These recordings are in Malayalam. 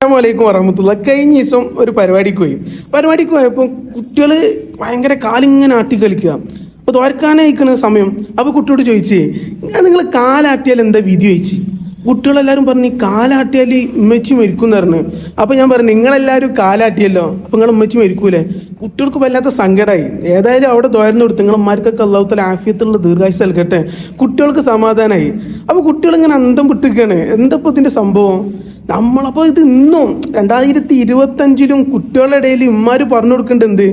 അസ്സലാമലൈക്കും വറഹമത്തുള്ള. കഴിഞ്ഞ ദിവസം ഒരു പരിപാടിക്ക് പോയി. പരിപാടിക്ക് പോയപ്പോൾ കുട്ടികൾ ഭയങ്കര കാലിങ്ങനെ ആട്ടി കളിക്കുക. അപ്പോൾ തോരക്കാനായിക്കണ സമയം. അപ്പോൾ കുട്ടിയോട് ചോദിച്ചേ ഞാൻ നിങ്ങൾ കാലാട്ടിയാൽ എന്താ വിധി? ചോദിച്ചു. കുട്ടികളെല്ലാവരും പറഞ്ഞു കാലാട്ടിയാൽ ഉമ്മച്ചി മരിക്കും എന്ന് പറഞ്ഞു. അപ്പോൾ ഞാൻ പറഞ്ഞു നിങ്ങളെല്ലാവരും കാലാട്ടിയല്ലോ. അപ്പോൾ നിങ്ങൾ ഉമ്മച്ചി മരിക്കൂലേ? കുട്ടികൾക്ക് വല്ലാത്ത സങ്കടമായി ഏതായാലും അവിടെ തോരുന്നു കൊടുത്ത് നിങ്ങളമ്മാർക്കൊക്കെ അള്ളാഹുത്തല ആഫിയത്തുള്ള ദീർഘായുസ് നൽകട്ടെ. കുട്ടികൾക്ക് സമാധാനമായി അപ്പോൾ കുട്ടികൾ ഇങ്ങനെ അന്തം വിട്ടിരിക്കുകയാണ്. എന്താ ഇപ്പോൾ ഇതിന്റെ സംഭവം? നമ്മളപ്പോൾ ഇത് ഇന്നും രണ്ടായിരത്തി ഇരുപത്തഞ്ചിലും കുട്ടികളുടെ ഇടയിൽ ഇമ്മാര് പറഞ്ഞു കൊടുക്കേണ്ടത് എന്ത്?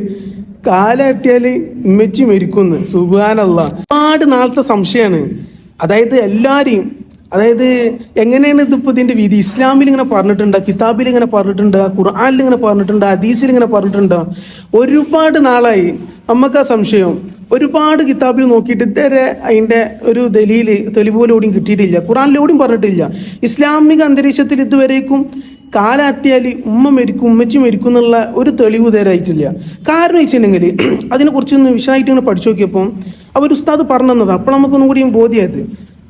കാലാട്ടിയാൽ ഉമ്മച്ചി മരിക്കുന്നു. സുബാനല്ല ഒരുപാട് നാളത്തെ സംശയമാണ് അതായത് എല്ലാവരെയും അതായത് എങ്ങനെയാണ് ഇതിപ്പോൾ ഇതിന്റെ വിധി ഇസ്ലാമിൽ ഇങ്ങനെ പറഞ്ഞിട്ടുണ്ട്? കിതാബിൽ ഇങ്ങനെ പറഞ്ഞിട്ടുണ്ട്? ഖുർആാനിൽ ഇങ്ങനെ പറഞ്ഞിട്ടുണ്ട്? ഹദീസിൽ ഇങ്ങനെ പറഞ്ഞിട്ടുണ്ട്? ഒരുപാട് നാളായി. നമുക്ക് ആ സംശയം. ഒരുപാട് കിതാബിൽ നോക്കിയിട്ട് ഇതുവരെ അതിന്റെ ഒരു ദലീൽ തെളിവുകളോടും കിട്ടിയിട്ടില്ല. ഖുറാനിലൂടെയും പറഞ്ഞിട്ടില്ല. ഇസ്ലാമിക അന്തരീക്ഷത്തിൽ ഇതുവരേക്കും കാലാട്ടിയാൽ ഉമ്മ മരിക്കും ഉമ്മച്ചി മരിക്കും എന്നുള്ള ഒരു തെളിവ് തരായിട്ടില്ല കാരണം വെച്ചിട്ടുണ്ടെങ്കിൽ അതിനെക്കുറിച്ചൊന്ന് വിശദമായിട്ട് ഇങ്ങനെ പഠിച്ചു നോക്കിയപ്പോൾ അവർ ഉസ്താദ് പറഞ്ഞു തന്നത് അപ്പോൾ നമുക്കൊന്നും കൂടിയും ബോധ്യമായത്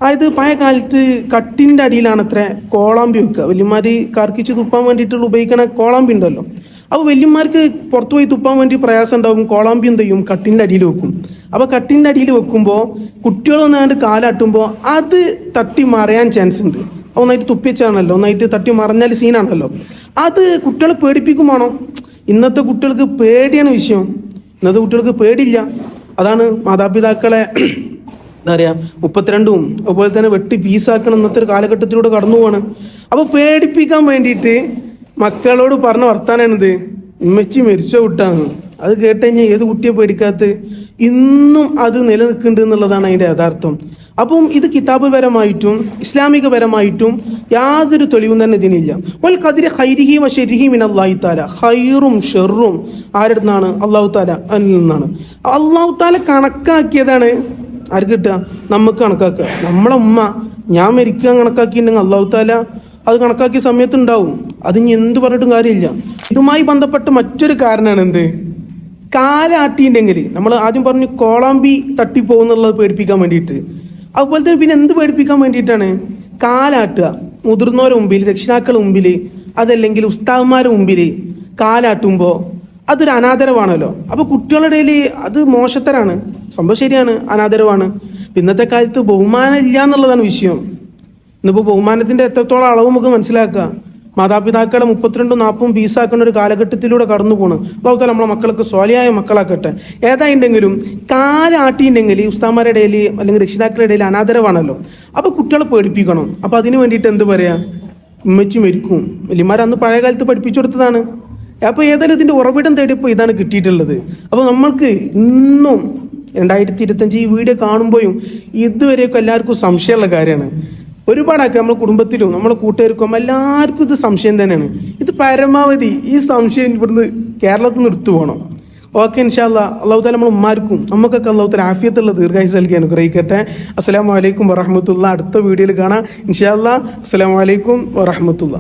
അതായത് പഴയ കാലത്ത് കട്ടിന്റെ അടിയിലാണ് അത്ര കോളാമ്പി വെക്കുക. വലിയമാർ കർക്കിച്ച് തുപ്പാൻ വേണ്ടിയിട്ടുള്ള ഉപയോഗിക്കണ കോളാമ്പി ഉണ്ടല്ലോ. അപ്പോൾ വലിയമാർക്ക് പുറത്തു പോയി തുപ്പാൻ വേണ്ടി പ്രയാസം ഉണ്ടാവും. കോളാമ്പി എന്ത് ചെയ്യും? കട്ടിന്റെ അടിയിൽ വെക്കും. അപ്പോൾ കട്ടിന്റെ അടിയിൽ വെക്കുമ്പോൾ കുട്ടികൾ ഒന്നാണ്ട് കാലാട്ടുമ്പോൾ അത് തട്ടി മറയാൻ ചാൻസ് ഉണ്ട്. ഒന്നായിട്ട് തുപ്പിച്ചാണല്ലോ ഒന്നായിട്ട് തട്ടി മറഞ്ഞാൽ സീനാണല്ലോ. അത് കുട്ടികളെ പേടിപ്പിക്കുമാണോ ഇന്നത്തെ കുട്ടികൾക്ക് പേടിയാണ് വിഷയം. ഇന്നത്തെ കുട്ടികൾക്ക് പേടിയില്ല. അതാണ് മാതാപിതാക്കളെ എന്താ പറയുക മുപ്പത്തിരണ്ടും അതുപോലെ തന്നെ വെട്ടി പീസാക്കണം ഇന്നത്തെ ഒരു കാലഘട്ടത്തിലൂടെ കടന്നു പോവാണ്. അപ്പോൾ പേടിപ്പിക്കാൻ വേണ്ടിയിട്ട് മക്കളോട് പറഞ്ഞ വർത്താനാണിത്. ഉമ്മച്ചി മരിച്ചോ വിട്ടാന്ന് അത് കേട്ട് കഴിഞ്ഞാൽ ഏത് കുട്ടിയെ പേടിക്കാത്ത ഇന്നും അത് നിലനിൽക്കുന്നുണ്ട് എന്നുള്ളതാണ് അതിന്റെ യഥാർത്ഥം. അപ്പം ഇത് കിതാബ് പരമായിട്ടും ഇസ്ലാമിക പരമായിട്ടും യാതൊരു തെളിവും തന്നെ ഇതിനില്ല. വൽ കതിരെ ഹൈരിഹി വ ഷെരിഹി മിൻ അള്ളാഹി താല ഹൈറും ഷെറും ആരുടെ നിന്നാണ് അള്ളാഹു താല അതിൽ നിന്നാണ്. അള്ളാഹു താല കണക്കാക്കിയതാണ് ആർക്ക് കിട്ടുക നമുക്ക് കണക്കാക്കുക നമ്മളെ ഉമ്മ ഞാൻ മരിക്കുക കണക്കാക്കിയിട്ടുണ്ടെങ്കിൽ അള്ളാഹു താല അത് കണക്കാക്കിയ സമയത്ത് ഉണ്ടാവും അത് ഇനി എന്ത് പറഞ്ഞിട്ടും കാര്യമില്ല. ഇതുമായി ബന്ധപ്പെട്ട മറ്റൊരു കാരണമാണ് എന്ത് കാലാട്ടിയിട്ടുണ്ടെങ്കിൽ നമ്മൾ ആദ്യം പറഞ്ഞു കോളാമ്പി തട്ടിപ്പോകുന്നുള്ളത് പേടിപ്പിക്കാൻ വേണ്ടിയിട്ട്. അതുപോലെ തന്നെ പിന്നെ എന്ത് പേടിപ്പിക്കാൻ വേണ്ടിയിട്ടാണ്? കാലാട്ടുക. മുതിർന്നവരുടെ മുമ്പിൽ രക്ഷിതാക്കളുടെ മുമ്പിൽ അതല്ലെങ്കിൽ ഉസ്താദ്മാരുടെ മുമ്പിൽ കാലാട്ടുമ്പോൾ അതൊരു അനാദരവാണല്ലോ. അപ്പോൾ കുട്ടികളുടെ ഇടയിൽ അത് മോശത്തരാണ്. സംഭവം ശരിയാണ് അനാദരവാണ്. ഇന്നത്തെ കാലത്ത് ബഹുമാനം ഇല്ല എന്നുള്ളതാണ് വിഷയം. ഇന്നിപ്പോൾ ബഹുമാനത്തിന്റെ എത്രത്തോളം അളവ് നമുക്ക് മനസ്സിലാക്കുക മാതാപിതാക്കളെ മുപ്പത്തിരണ്ടും നാൽപ്പതും പീസാക്കുന്ന ഒരു കാലഘട്ടത്തിലൂടെ കടന്നു പോണ്. അതുപോലെ നമ്മളെ മക്കൾക്ക് സ്വലിയായ മക്കളാക്കട്ടെ. ഏതായിട്ടുണ്ടെങ്കിലും കാലാട്ടിയിട്ടുണ്ടെങ്കിൽ ഉസ്താമാരുടെ ഇടയിൽ അല്ലെങ്കിൽ രക്ഷിതാക്കളുടെ ഇടയിൽ അനാദരവാണല്ലോ. അപ്പോൾ കുട്ടികളെ പേടിപ്പിക്കണം. അപ്പോൾ അതിന് വേണ്ടിയിട്ട് എന്ത് പറയാ? ഉമ്മച്ചി മരിക്കും. വലിയമാരന്ന് പഴയ കാലത്ത് പഠിപ്പിച്ചു കൊടുത്തതാണ്. അപ്പോൾ ഏതായാലും ഇതിന്റെ ഉറവിടം തേടിയപ്പോൾ ഇതാണ് കിട്ടിയിട്ടുള്ളത്. അപ്പോൾ നമ്മൾക്ക് ഇന്നും രണ്ടായിരത്തി ഇരുപത്തഞ്ച് ഈ വീഡിയോ കാണുമ്പോഴും ഇതുവരെയൊക്കെ എല്ലാവർക്കും സംശയമുള്ള കാര്യമാണ്. ഒരുപാടാക്കി നമ്മുടെ കുടുംബത്തിലും നമ്മുടെ കൂട്ടുകാർക്കും എല്ലാവർക്കും ഇത് സംശയം തന്നെയാണ്. ഇത് പരമാവധി ഈ സംശയം ഇവിടുന്ന് കേരളത്തിൽ നിന്ന് എടുത്തു പോകണം. ഓക്കെ ഇൻഷാല്ല അള്ളാഹു താല നമ്മൾ ഉമ്മാർക്കും നമുക്കൊക്കെ അള്ളാഹു താല ആഫിയത്തുള്ള ദീർഘായുസ് നൽകി അനുഗ്രഹിക്കട്ടെ അസ്സാം വലൈക്കും വറഹമത്തുള്ള. അടുത്ത വീഡിയോയിൽ കാണാം. ഇൻഷാല്ല അസ്സാം വലൈക്കും വറഹമത്തുള്ള.